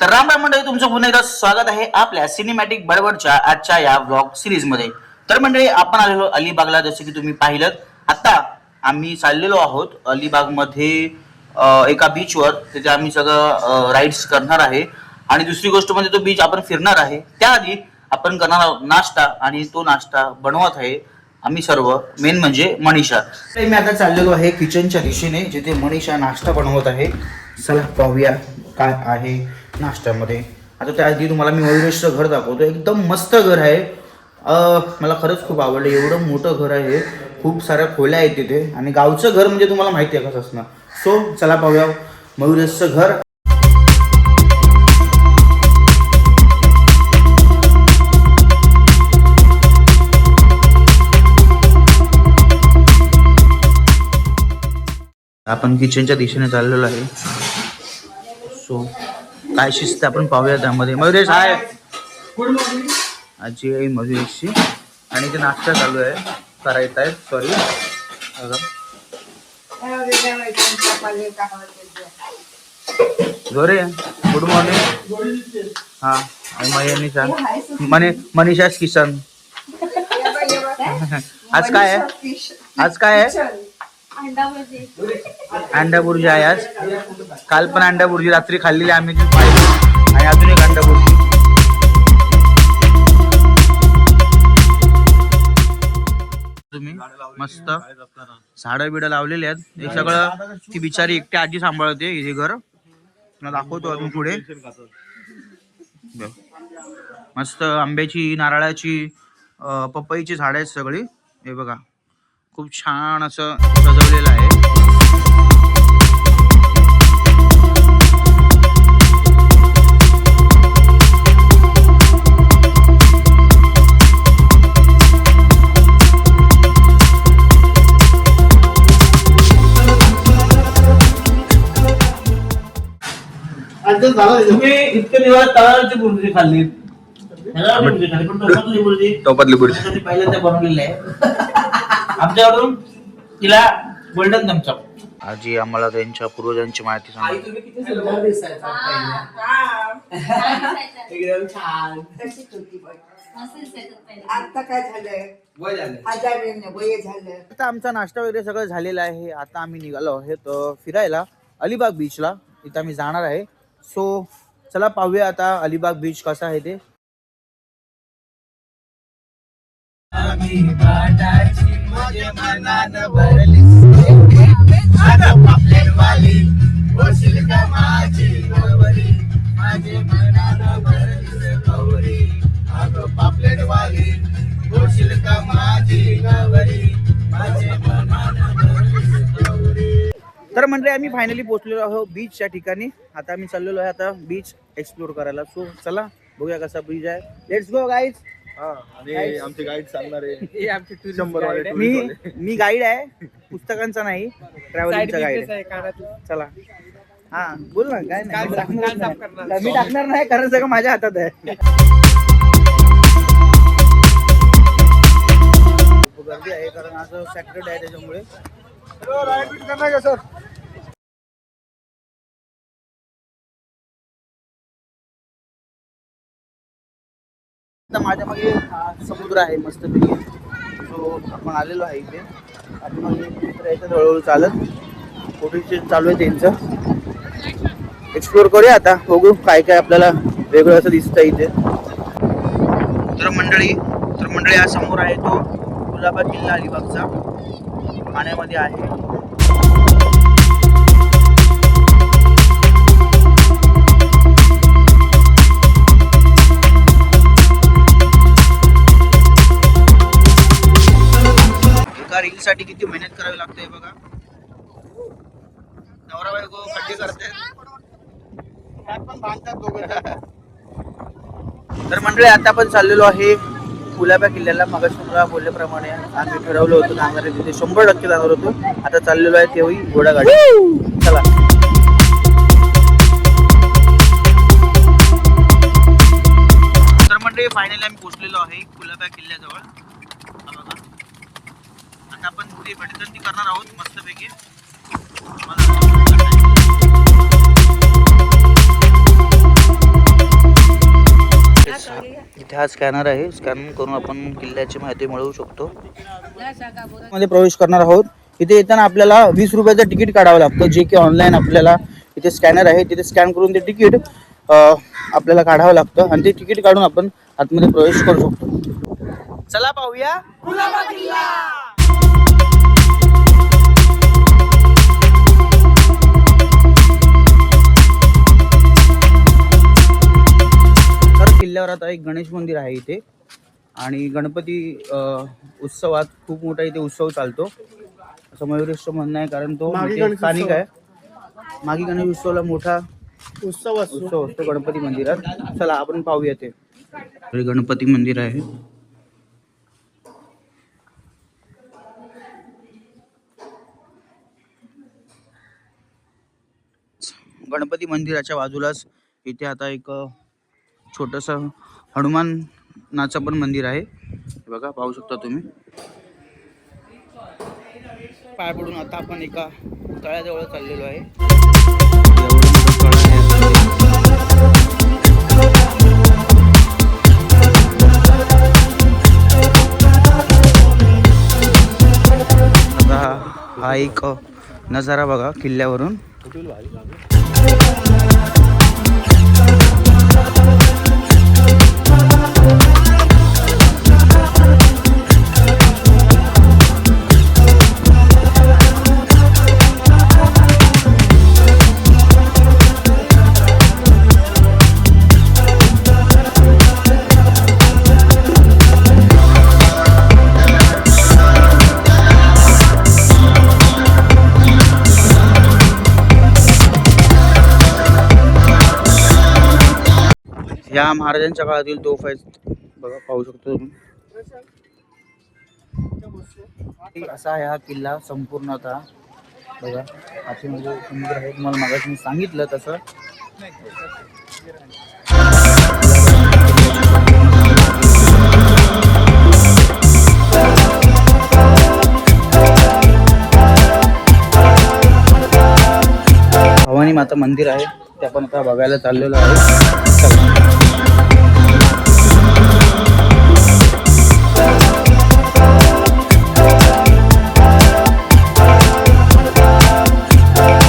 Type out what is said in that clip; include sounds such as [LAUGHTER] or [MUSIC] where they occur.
तर राम राम मंडळी तुमचं पुन्हा एकदा स्वागत आहे आपल्या सिनेमॅटिक बडबडच्या आजच्या या ब्लॉग सिरीजमध्ये. तर मंडळी आपण आलेलो अलिबागला जसं की तुम्ही पाहिलं आता आम्ही चाललेलो आहोत अलिबागमध्ये एका बीचवर तिथे आम्ही सगळं राईड्स करणार आहे. आणि दुसरी गोष्ट म्हणजे तो बीच आपण फिरणार आहे. त्याआधी आपण करणार आहोत नाश्ता आणि तो नाश्ता बनवत आहे आम्ही सर्व. मेन म्हणजे मनीषा. तर मी आता चाललेलो आहे किचनच्या दिशेने जिथे मनीषा नाश्ता बनवत आहे. चला पाहूया काय आहे. नाश्त्यामध्ये. आता त्याआधी तुम्हाला मी मयुरेशचं घर दाखवतो. एकदम मस्त घर आहे. मला खरंच खूप आवडलं. एवढं मोठं घर आहे. खूप साऱ्या खोल्या आहेत तिथे. आणि गावचं घर म्हणजे तुम्हाला माहिती आहे कसं असणार सो चला पाहूया मयुरेशचं घर. आपण किचनच्या दिशेने चाललेलो आहे. सो काय शिस्त आपण पाहूया त्यामध्ये. मयुरेश आहे आजी आहे मयुरेशची. आणि ते नाश्ता चालू आहे. करायचा आहे सॉरी गोरे गुड मॉर्निंग हा आणि मयुरनी मनी मनीषाच किशन. आज काय आहे? आज काय आहे? अंडा बुर्जी आहे आज. काल पण अंडा बुर्जी रात्री खाल्लेली आम्ही. आणि अजून एक अंडा तुम्ही मस्त झाडं बिडं लावलेली आहेत. हे सगळं ती बिचारी एकट्या आजी सांभाळते हे घर. तुला दाखवतो अजून पुढे. मस्त आंब्याची नारळाची पपईची झाडं आहेत सगळी. हे बघा. खूप छान असं सजवलेलं तुम्ही इतके दिवस तळाची बुर्जी खाल्ली. बुर्जी खाल्ली पण टोपातली बुर्जी टोपातली बुर्जी त्यासाठी पहिल्यांदा बनवलेली आहे. [LAUGHS] आमच्याकडून तिला गोल्डन थम्सअप आजी आम्हाला त्यांच्या पूर्वजांची माहिती सांग. तुम्ही किती सुंदर दिसायचा एकदम [LAUGHS] छान. आता काय झालंय वय झालं. आजारी वय झालं. आता आमचा नाश्ता वगैरे सगळं झालेला आहे. आता आम्ही निघालो आहोत अं, फिरायला अलिबाग बीचला इथं आम्ही जाणार आहे. सो चला पाहूया आता अलिबाग बीच कसा आहे ते. तर म्हणजे आम्ही फायनली पोहोचलेलो आहोत बीचच्या ठिकाणी. आता आम्ही चाललेलो आहे आता बीच एक्सप्लोर करायला. सो चला बघूया कसा बीच आहे. लेट्स गो गाईज आणि आमचे गाईड सांगणार आहे. [LAUGHS] मी मी गाईड आहे. पुस्तकांचा नाही ट्रॅव्हलिंगचा गाईड. चला. हा बोल ना काय नाही. मी टाकणार नाही कारण सगळं माझ्या हातात आहे. गर्दी आहे कारण आज सॅटरडे आहे त्याच्यामुळे. आता माझ्या मागे हा समुद्र आहे मस्त पैकी सो आपण आलेलो आहे इथे. आपण यायचं हळूहळू चालत. फोटोचे चालू आहे त्यांचं. एक्सप्लोर करूया आता. बघू काय काय आपल्याला वेगळं असं दिसतं इथे. तर मंडळी तर मंडळी हा समोर आहे तो. गुलाबा किल्ला अलिबागचा. पाण्यामध्ये आहे. साठी किती मेहनत करावी लागते बघा. नवरा बायको खड्डे करते. तर मंडळी आता आपण चाललेलो आहे कुलाब्या किल्ल्याला. मगाशी तुम्हाला बोलल्याप्रमाणे आम्ही ठरवलं होतं जाणार तिथे. शंभर टक्के जाणार होतो. आता चाललेलो आहे तेव्हा घोडागाडी चला. तर मंडळी फायनली आम्ही पोहोचलेलो आहे कुलाब्या किल्ल्याजवळ. आता आपण पुढे भटकंती करणार आहोत मस्तपैकी. मला- हा स्कॅनर आहे. स्कॅन करून आपण किल्ल्याची माहिती मिळवू शकतो. मध्ये प्रवेश करणार आहोत. इथे येताना आपल्याला वीस रुपयाचं तिकीट काढावं लागतं. जे की ऑनलाईन आपल्याला इथे स्कॅनर आहे. तिथे स्कॅन करून ते तिकीट आपल्याला काढावं लागतं. आणि ते तिकीट काढून आपण आतमध्ये प्रवेश करू शकतो. चला पाहूया. किल्ल्यावर आता एक गणेश मंदिर आहे इथे. आणि गणपती उत्सवात खूप मोठा इथे उत्सव चालतो. असं मयुरेशचं म्हणणं आहे कारण तो स्थानिक आहे. मागी गणेश उत्सवला मोठा उत्सव असतो. उत्सव असतो गणपती मंदिरात. चला आपण पाहूया ते. हे गणपती मंदिर आहे. गणपती मंदिराच्या बाजूलाच इथे आता एक छोटस हनुमानाचं पण मंदिर आहे. बघा पाहू शकता तुम्ही. पाय पडून आता आपण एका तळ्याजवळ चाललेलो आहे. हा एक नजारा बघा किल्ल्यावरून. या महाराजांच्या काळातील तोफ आहेत बघा पाहू शकतो तुम्ही. असा आहे हा किल्ला संपूर्णतः बघा आतमध्ये समुद्र आहे. तुम्हाला मागाशी मी सांगितलं तसं. भवानी माता मंदिर आहे ते आपण आता बघायला चाललेलो आहे